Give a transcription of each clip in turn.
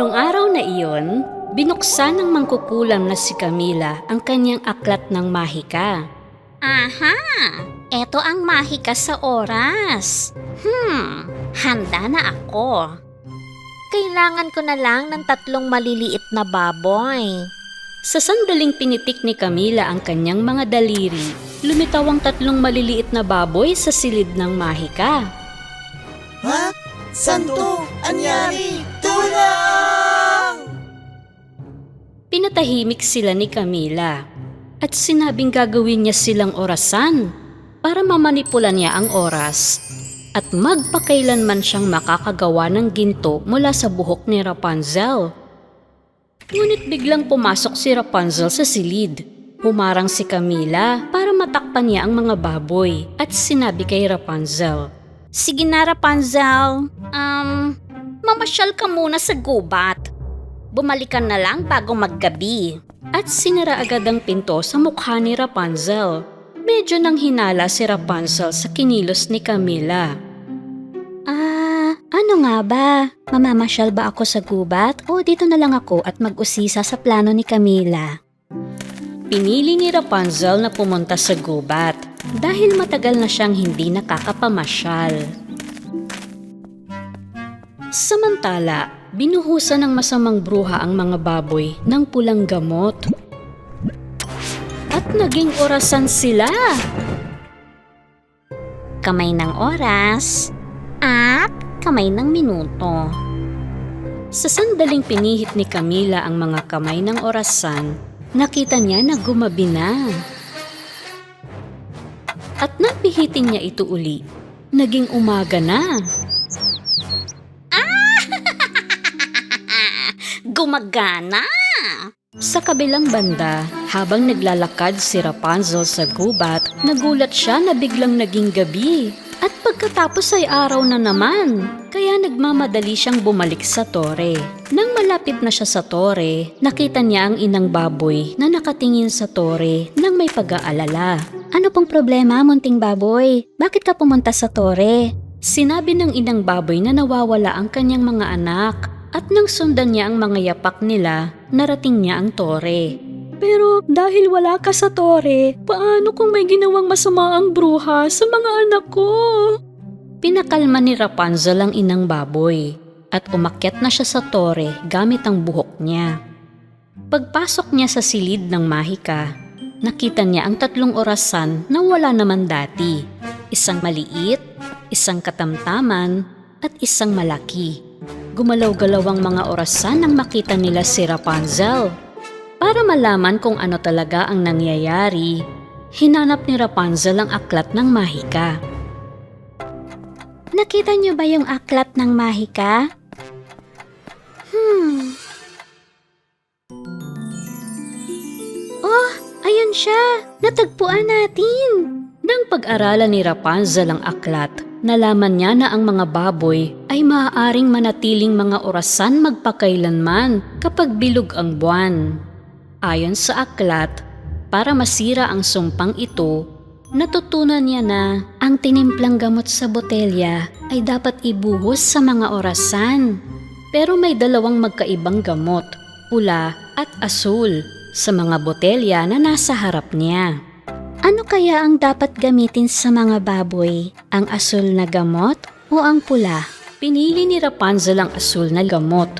Nung araw na iyon, binuksan ng mangkukulam na si Camila ang kanyang aklat ng mahika. Aha! Eto ang mahika sa oras. Hmm, handa na ako. Kailangan ko na lang ng tatlong maliliit na baboy. Sa sandaling pinitik ni Camila ang kanyang mga daliri, lumitaw ang tatlong maliliit na baboy sa silid ng mahika. Ha? Santo! Anyari! Tulong! Pinatahimik sila ni Camila at sinabing gagawin niya silang orasan para mamanipula niya ang oras at magpakailanman siyang makakagawa ng ginto mula sa buhok ni Rapunzel. Ngunit biglang pumasok si Rapunzel sa silid. Humarang si Camila para matakpan niya ang mga baboy at sinabi kay Rapunzel, Sige na, Rapunzel. Um, mamasyal ka muna sa gubat. Bumalik ka na lang bago maggabi. at sinara agad ang pinto sa mukha ni Rapunzel. Medyo nang hinala si Rapunzel sa kinilos ni Camila. Ah, ano nga ba? Mamamasyal ba ako sa gubat o dito na lang ako at mag-usisa sa plano ni Camila? Pinili ni Rapunzel na pumunta sa gubat dahil matagal na siyang hindi nakakapamasyal. Samantala, binuhusan ng masamang bruha ang mga baboy ng pulang gamot. At naging orasan sila. Kamay ng oras at kamay ng minuto. Sa sandaling pinihit ni Camila ang mga kamay ng orasan, nakita niya na gumabi na. At napihitin niya ito uli. Naging umaga na. Gumagana! Sa kabilang banda, habang naglalakad si Rapunzel sa gubat, nagulat siya na biglang naging gabi. At pagkatapos ay araw na naman, kaya nagmamadali siyang bumalik sa tore. Nang malapit na siya sa tore, nakita niya ang inang baboy na nakatingin sa tore nang may pag-aalala. Ano pong problema, munting baboy? Bakit ka pumunta sa tore? Sinabi ng inang baboy na nawawala ang kanyang mga anak nang sundan niya ang mga yapak nila, narating niya ang tore. Pero dahil wala ka sa tore, paano kung may ginawang masama ang bruha sa mga anak ko? Pinakalma ni Rapunzel ang inang baboy at umakyat na siya sa tore gamit ang buhok niya. Pagpasok niya sa silid ng mahika, nakita niya ang tatlong orasan na wala naman dati. Isang maliit, isang katamtaman, at isang malaki. Gumalaw-galaw ang mga orasan nang makita nila si Rapunzel. Para malaman kung ano talaga ang nangyayari, hinanap ni Rapunzel ang aklat ng mahika. Nakita niyo ba yung aklat ng mahika? Hmm. Oh, ayun siya. Natagpuan natin. Nang pag-aralan ni Rapunzel ang aklat, nalaman niya na ang mga baboy ay maaaring manatiling mga orasan magpakailanman kapag bilog ang buwan. Ayon sa aklat, para masira ang sumpang ito, natutunan niya na ang tinimplang gamot sa botelya ay dapat ibuhos sa mga orasan. Pero may dalawang magkaibang gamot, pula at asul, sa mga botelya na nasa harap niya. Ano kaya ang dapat gamitin sa mga baboy? Ang asul na gamot o ang pula? Pinili ni Rapunzel ang asul na gamot.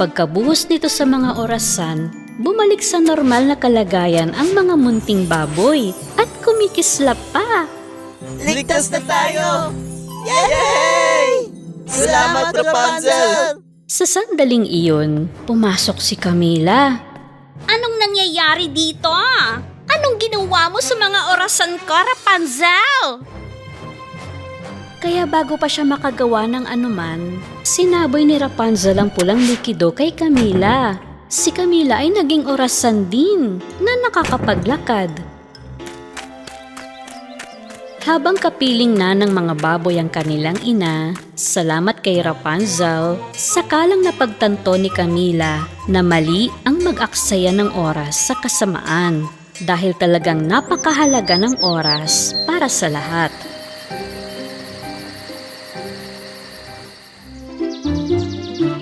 Pagkabuhos nito sa mga orasan, bumalik sa normal na kalagayan ang mga munting baboy at kumikislap pa. Ligtas na tayo! Yay! Salamat, Rapunzel! Sa sandaling iyon, pumasok si Camila. Anong nangyayari dito? Anong ginawa mo sa mga orasan ko, Rapunzel? Kaya bago pa siya makagawa ng anuman, sinaboy ni Rapunzel ang pulang likido kay Camila. Si Camila ay naging orasan din na nakakapaglakad. Habang kapiling na ng mga baboy ang kanilang ina, salamat kay Rapunzel, sakalang napagtanto ni Camila na mali ang mag-aksaya ng oras sa kasamaan dahil talagang napakahalaga ng oras para sa lahat.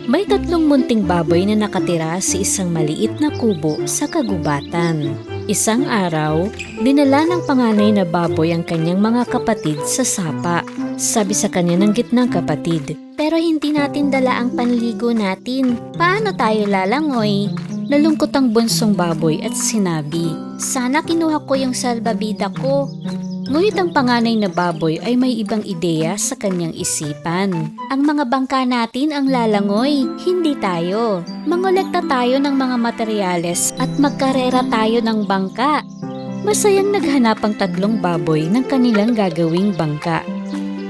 May tatlong munting baboy na nakatira sa isang maliit na kubo sa kagubatan. Isang araw, dinala ng panganay na baboy ang kanyang mga kapatid sa sapa. Sabi sa kanya ng gitnang kapatid, Pero hindi natin dala ang panligo natin. Paano tayo lalangoy? Nalungkot ang bunsong baboy at sinabi, Sana kinuha ko yung salbabida ko. Ngunit ang panganay na baboy ay may ibang ideya sa kanyang isipan. Ang mga bangka natin ang lalangoy, hindi tayo. Mangolekta tayo ng mga materyales at magkarera tayo ng bangka. Masayang naghanap ang tatlong baboy ng kanilang gagawing bangka.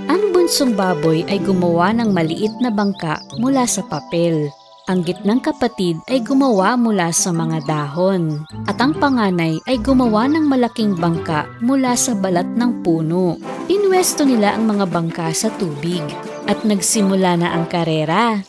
Ang bunsong baboy ay gumawa ng maliit na bangka mula sa papel. Ang gitnang kapatid ay gumawa mula sa mga dahon. At ang panganay ay gumawa ng malaking bangka mula sa balat ng puno. Pinwesto nila ang mga bangka sa tubig at nagsimula na ang karera.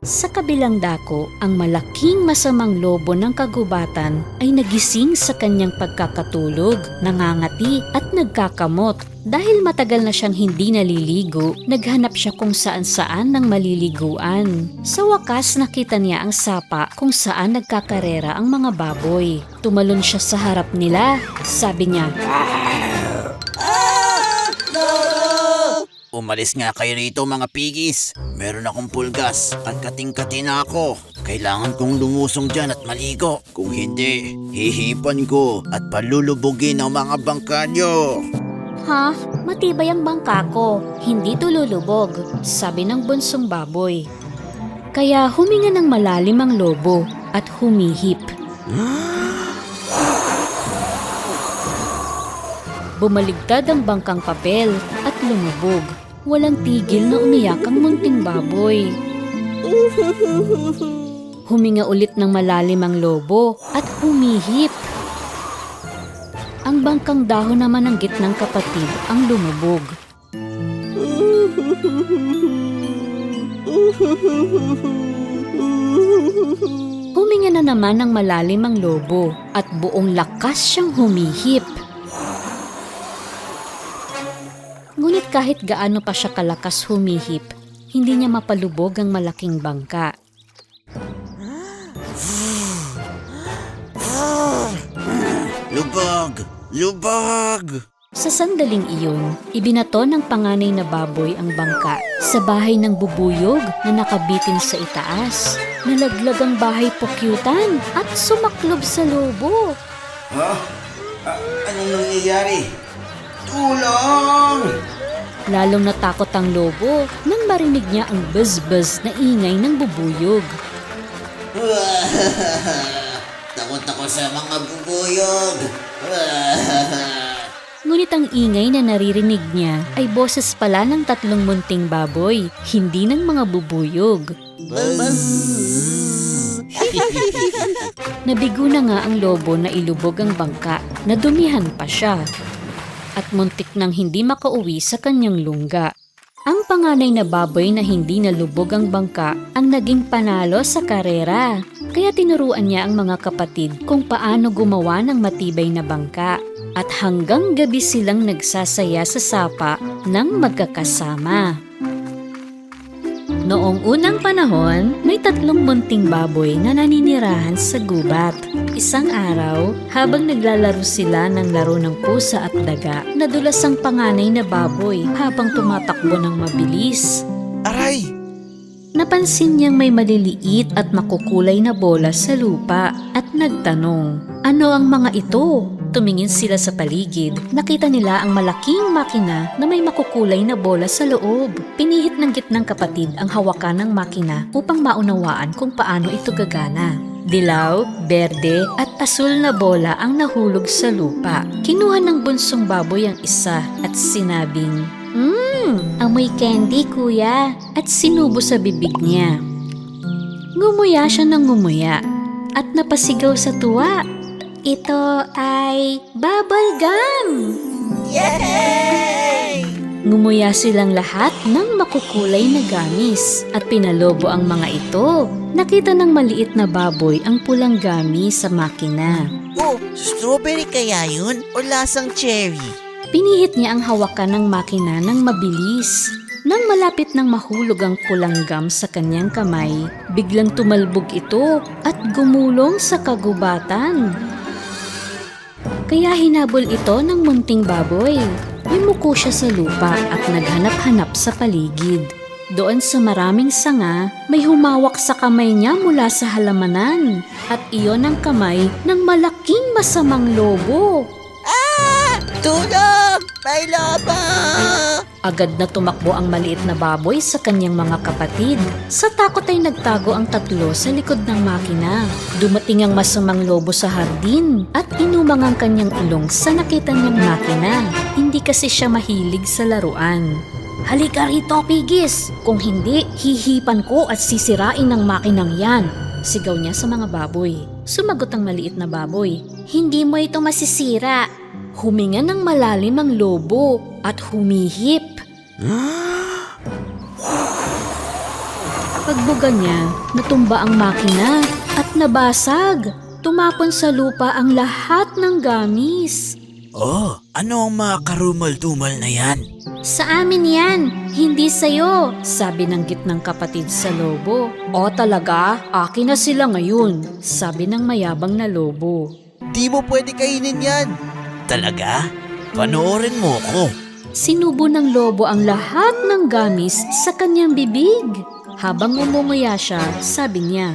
Sa kabilang dako, ang malaking masamang lobo ng kagubatan ay nagising sa kanyang pagkakatulog, nangangati at nagkakamot. Dahil matagal na siyang hindi naliligo, naghanap siya kung saan-saan ng maliliguan. Sa wakas nakita niya ang sapa kung saan nagkakarera ang mga baboy. Tumalon siya sa harap nila. Sabi niya, Umalis nga kayo rito mga pigis. Meron akong pulgas at kating-kati na ako. Kailangan kong lumusong dyan at maligo. Kung hindi, hihipan ko at palulubugin ang mga bangka nyo. Ha? Matibay ang bangka ko. Hindi tululubog. sabi ng bunsong baboy. Kaya huminga ng malalim ang lobo at humihip. Bumaligtad ang bangkang papel at lumubog. Walang tigil na umiyak ang munting baboy. Huminga ulit ng malalim ang lobo at humihip. Ang bangkang dahon naman ng gitnang kapatid ang lumubog. Huminga na naman ng malalim ang lobo at buong lakas siyang humihip. Kahit gaano pa siya kalakas humihip, hindi niya mapalubog ang malaking bangka. Lubog! Lubog! Sa sandaling iyon, ibinato ng panganay na baboy ang bangka sa bahay ng bubuyog na nakabitin sa itaas. Nalaglag ang bahay pukyutan at sumaklob sa lobo. Ha? anong nangyayari? Tulong! Lalong natakot ang lobo nang marinig niya ang buzz-buzz na ingay ng bubuyog. Takot ako sa mga bubuyog. Ngunit ang ingay na naririnig niya ay boses pala ng tatlong munting baboy, hindi ng mga bubuyog. Nabigo na nga ang lobo na ilubog ang bangka, nadumihan pa siya. At muntik nang hindi makauwi sa kanyang lungga. Ang panganay na baboy na hindi nalubog ang bangka ang naging panalo sa karera. Kaya tinuruan niya ang mga kapatid kung paano gumawa ng matibay na bangka. At hanggang gabi silang nagsasaya sa sapa ng magkakasama. Noong unang panahon, may tatlong munting baboy na naninirahan sa gubat. Isang araw, habang naglalaro sila ng laro ng pusa at daga, nadulas ang panganay na baboy habang tumatakbo ng mabilis. Aray! Napansin niyang may maliliit at makukulay na bola sa lupa at nagtanong, Ano ang mga ito? Tumingin sila sa paligid. Nakita nila ang malaking makina na may makukulay na bola sa loob. Pinihit ng gitnang kapatid ang hawakan ng makina upang maunawaan kung paano ito gagana. Dilaw, berde at asul na bola ang nahulog sa lupa. Kinuha ng bunsong baboy ang isa at sinabing, Mmm, amoy candy kuya. at sinubo sa bibig niya. Ngumuya siya ng ngumuya at napasigaw sa tuwa. Ito ay bubble gum. Yay! Ngumuya silang lahat ng makukulay na gamis at pinalobo ang mga ito. Nakita ng maliit na baboy ang pulang gamis sa makina. Oh, strawberry kaya yun? O lasang cherry? Pinihit niya ang hawakan ng makina ng mabilis. Nang malapit nang mahulog ang pulanggam sa kanyang kamay, biglang tumalbog ito at gumulong sa kagubatan. Kaya hinabol ito ng munting baboy. Yumuko siya sa lupa at naghanap-hanap sa paligid. Doon sa maraming sanga, may humawak sa kamay niya mula sa halamanan. At iyon ang kamay ng malaking masamang lobo. Tulog! May lobo! Agad na tumakbo ang maliit na baboy sa kanyang mga kapatid. Sa takot ay nagtago ang tatlo sa likod ng makina. Dumating ang masamang lobo sa hardin at inumang ang kanyang ilong sa nakita niyang makina. Hindi kasi siya mahilig sa laruan. Halika rito, Pigis! Kung hindi, hihipan ko at sisirain ng makinang yan. Sigaw niya sa mga baboy. Sumagot ang maliit na baboy. Hindi mo ito masisira. Huminga ng malalim ang lobo at humihip. Pagbuga niya, natumba ang makina at nabasag. Tumapon sa lupa ang lahat ng gamis. Oh, ano ang mga karumal-dumal na yan? Sa amin yan, hindi sa'yo. Sabi ng gitnang kapatid sa lobo. O talaga, akin na sila ngayon, sabi ng mayabang na lobo. Di mo pwede kainin yan. Talaga? Panoorin mo ko. Sinubo ng lobo ang lahat ng gamis sa kanyang bibig. Habang umumuya siya, sabi niya,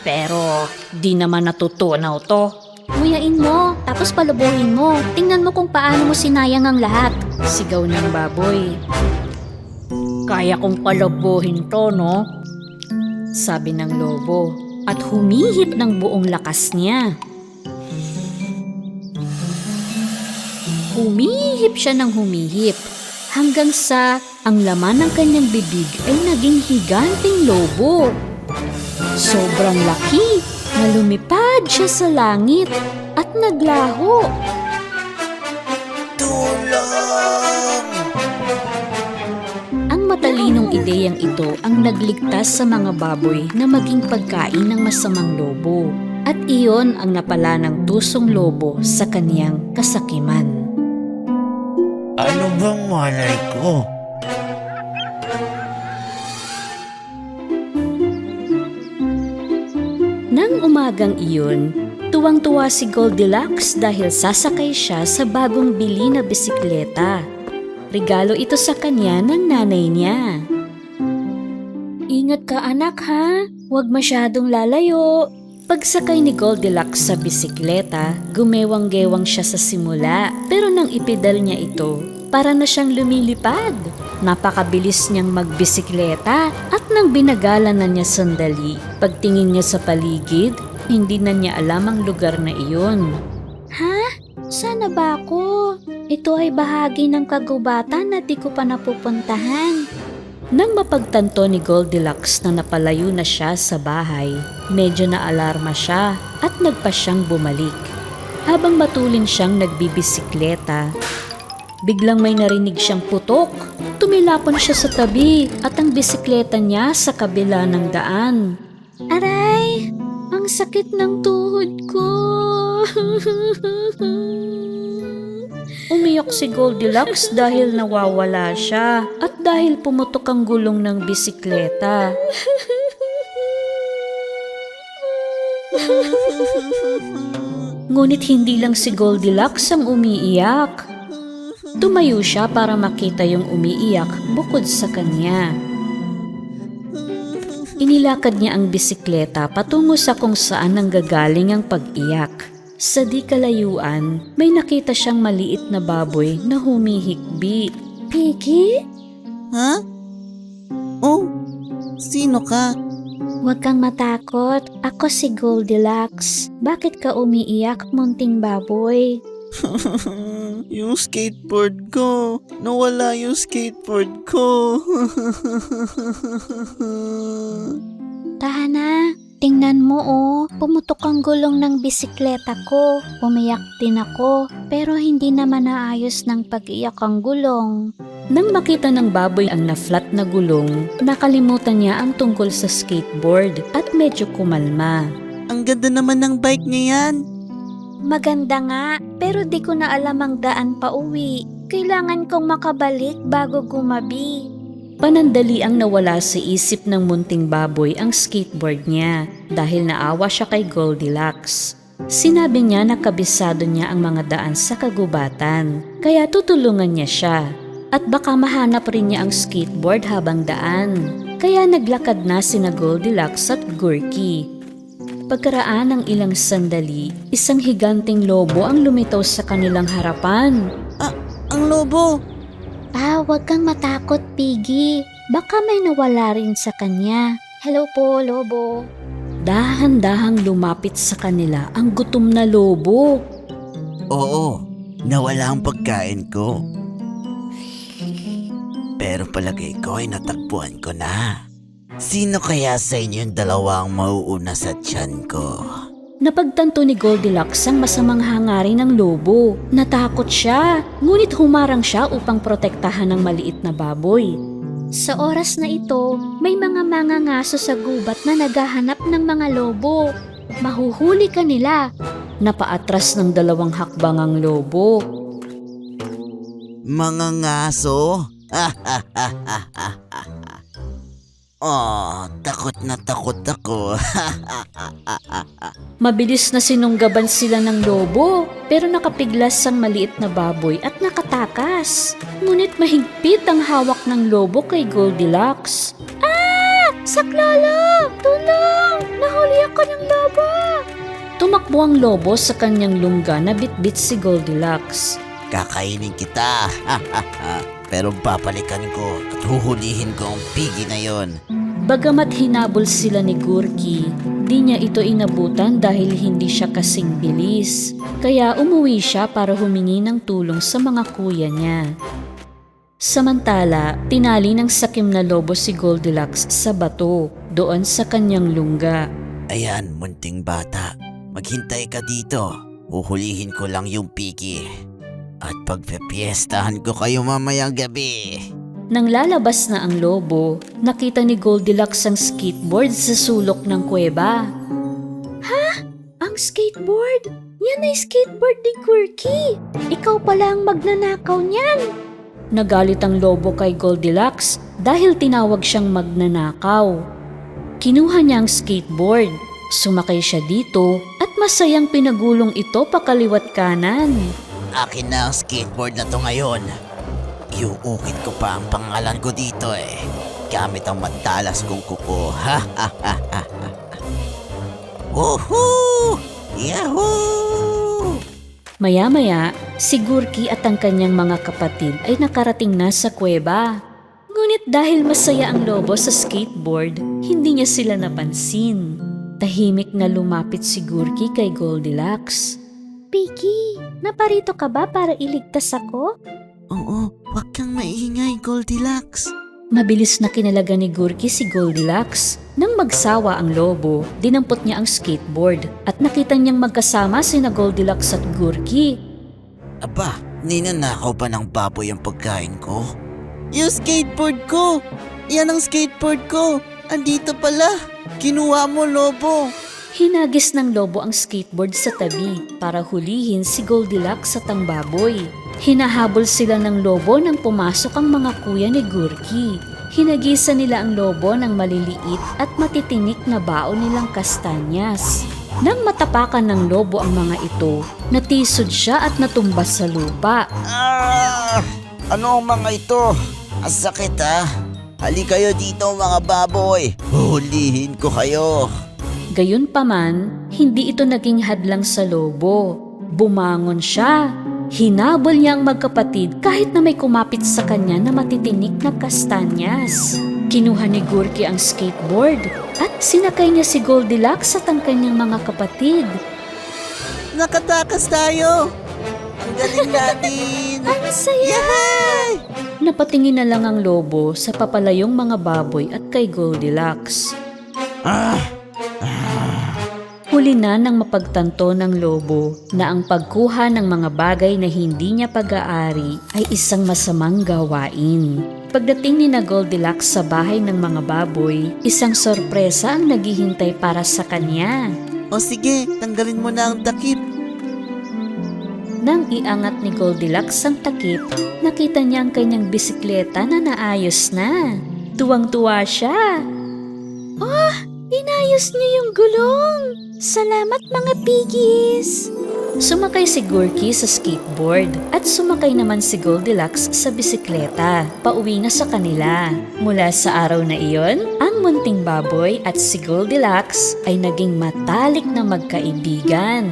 Pero di naman natutunaw to. Nguyain mo, tapos palubuhin mo. Tingnan mo kung paano mo sinayang ang lahat. Sigaw ng baboy. Kaya kong palabuhin to, no? Sabi ng lobo at humihip ng buong lakas niya. Humihip siya ng humihip hanggang sa ang laman ng kanyang bibig ay naging higanting lobo. Sobrang laki na lumipad siya sa langit at naglaho. Tulong! Ang matalinong ideyang ito ang nagligtas sa mga baboy na maging pagkain ng masamang lobo. At iyon ang napala ng tusong lobo sa kaniyang kasakiman. Bang malay ko? Nang umagang iyon, tuwang-tuwa si Goldilocks dahil sasakay siya sa bagong bili na bisikleta. Regalo ito sa kanya ng nanay niya. Ingat ka anak ha, huwag masyadong lalayo. Pagsakay ni Goldilocks sa bisikleta, gumewang-gewang siya sa simula pero nang ipedal niya ito, para na siyang lumilipad. Napakabilis niyang magbisikleta at nang binagalan na niya sandali, pagtingin niya sa paligid, hindi na niya alam ang lugar na iyon. Ha? Sana ba ako? Ito ay bahagi ng kagubatan na di ko pa napupuntahan. Nang mapagtanto ni Goldilocks na napalayo na siya sa bahay, medyo naalarma siya at nagpa siyang bumalik. Habang matulin siyang nagbibisikleta, biglang may narinig siyang putok. Tumilapon siya sa tabi at ang bisikleta niya sa kabila ng daan. Aray! Ang sakit ng tuhod ko. Umiyak si Goldilocks dahil nawawala siya at dahil pumutok ang gulong ng bisikleta. Ngunit hindi lang si Goldilocks ang umiiyak. Tumayo siya para makita yung umiiyak bukod sa kanya. Inilakad niya ang bisikleta patungo sa kung saan nanggagaling ang pag-iyak. Sa di kalayuan, may nakita siyang maliit na baboy na humihikbi. Piggy? Ha? Oh, sino ka? Huwag kang matakot. Ako si Goldilocks. Bakit ka umiiyak, munting baboy? yung skateboard ko. Nawala yung skateboard ko. Tahana, tingnan mo oh. Pumutok ang gulong ng bisikleta ko. Umiyak din ako. Pero hindi naman naayos ng pag-iyak ang gulong. Nang makita ng baboy ang na-flat na gulong, nakalimutan niya ang tungkol sa skateboard at medyo kumalma. Ang ganda naman ng bike niya yan. Maganda nga, pero di ko na alam ang daan pa uwi. Kailangan kong makabalik bago gumabi. Panandali ang nawala sa isip ng munting baboy ang skateboard niya dahil naawa siya kay Goldilocks. Sinabi niya na kabisado niya ang mga daan sa kagubatan, kaya tutulungan niya siya. At baka mahanap rin niya ang skateboard habang daan. Kaya naglakad na sina Goldilocks at Gurky. Pagkaraan ng ilang sandali, isang higanting lobo ang lumitaw sa kanilang harapan. Ang lobo! Ah, huwag kang matakot, Piggy. Baka may nawala rin sa kanya. Hello po, Lobo. Dahan-dahang lumapit sa kanila ang gutom na lobo. Oo, nawala ang pagkain ko. Pero palagay ko ay natagpuan ko na. Sino kaya sa inyo yung dalawang mauuna sa tiyan ko? Napagtanto ni Goldilocks ang masamang hangarin ng lobo. Natakot siya, ngunit humarang siya upang protektahan ng maliit na baboy. Sa oras na ito, may mga mangangaso sa gubat na naghahanap ng mga lobo. Mahuhuli ka nila. Napaatras ng dalawang hakbang ang lobo. Mga ngaso? oh, takot na takot ako. Mabilis na sinunggaban sila ng lobo, pero nakapiglas ang maliit na baboy at nakatakas. Ngunit mahigpit ang hawak ng lobo kay Goldilocks. Ah! Saklolo! Tulong! Nahuli ako ng lobo! Tumakbo ang lobo sa kanyang lungga na bitbit si Goldilocks. Kakainin kita. Pero babalikan ko at huhulihin ko ang pigi na yon. Bagamat hinabol sila ni Gurki, di niya ito inabutan dahil hindi siya kasing bilis. Kaya umuwi siya para humingi ng tulong sa mga kuya niya. Samantala, tinali ng sakim na lobo si Goldilocks sa bato doon sa kanyang lungga. Ayan, munting bata. Maghintay ka dito. Uhulihin ko lang yung pigi. At pagpepiestahan ko kayo mamayang gabi. Nang lalabas na ang lobo, nakita ni Goldilocks ang skateboard sa sulok ng kuweba. Ha? Ang skateboard? Yan ay skateboard ni Quirky. Ikaw pala ang magnanakaw niyan. Nagalit ang lobo kay Goldilocks dahil tinawag siyang magnanakaw. Kinuha niya ang skateboard, sumakay siya dito at masayang pinagulong ito pakaliwat kanan. Akin na ang skateboard na to ngayon. Iuukit ko pa ang pangalan ko dito eh. Gamit ang matalas kong kuko. Ha ha ha ha ha. Woohoo! Yahoo! Maya-maya, si Gurki at ang kanyang mga kapatid ay nakarating na sa kuweba. Ngunit dahil masaya ang lobo sa skateboard, hindi niya sila napansin. Tahimik na lumapit si Gurki kay Goldilocks. Piggy, naparito ka ba para iligtas ako? Oo, wag kang maingay, Goldilocks. Mabilis na kinalaga ni Gurki si Goldilocks. Nang magsawa ang lobo, dinampot niya ang skateboard at nakita niyang magkasama sina Goldilocks at Gurki. Aba, ninanakaw pa ng baboy ang pagkain ko? Yung skateboard ko! Yan ang skateboard ko! Andito pala! Kinuha mo, lobo! Hinagis ng lobo ang skateboard sa tabi para hulihin si Goldilocks at ang baboy. Hinahabol sila ng lobo nang pumasok ang mga kuya ni Gurki. Hinagisa nila ang lobo ng maliliit at matitinik na baon nilang kastanyas. Nang matapakan ng lobo ang mga ito, natisod siya at natumbas sa lupa. Ah! Ano ang mga ito? Ang sakit ha? Hali kayo dito mga baboy. Huhulihin ko kayo. Gayunpaman, hindi ito naging hadlang sa lobo. Bumangon siya. Hinabol niya ang magkapatid kahit na may kumapit sa kanya na matitinik na kastanyas. Kinuha ni Gurki ang skateboard at sinakay niya si Goldilocks at ang kanyang mga kapatid. Nakatakas tayo! Ang galing natin! Ang saya! Yay! Napatingin na lang ang lobo sa papalayong mga baboy at kay Goldilocks. Huli na nang mapagtanto ng lobo na ang pagkuha ng mga bagay na hindi niya pag-aari ay isang masamang gawain. Pagdating ni na Goldilocks sa bahay ng mga baboy, isang sorpresa ang naghihintay para sa kanya. O sige, tanggalin mo na ang takip. Nang iangat ni Goldilocks ang takip, nakita niya ang kanyang bisikleta na naayos na. Tuwang-tuwa siya. Oh, inayos niyo yung gulong. Salamat mga piggies. Sumakay si Gorky sa skateboard at sumakay naman si Goldilocks sa bisikleta. Pauwi na sa kanila. Mula sa araw na iyon, ang munting baboy at si Goldilocks ay naging matalik na magkaibigan.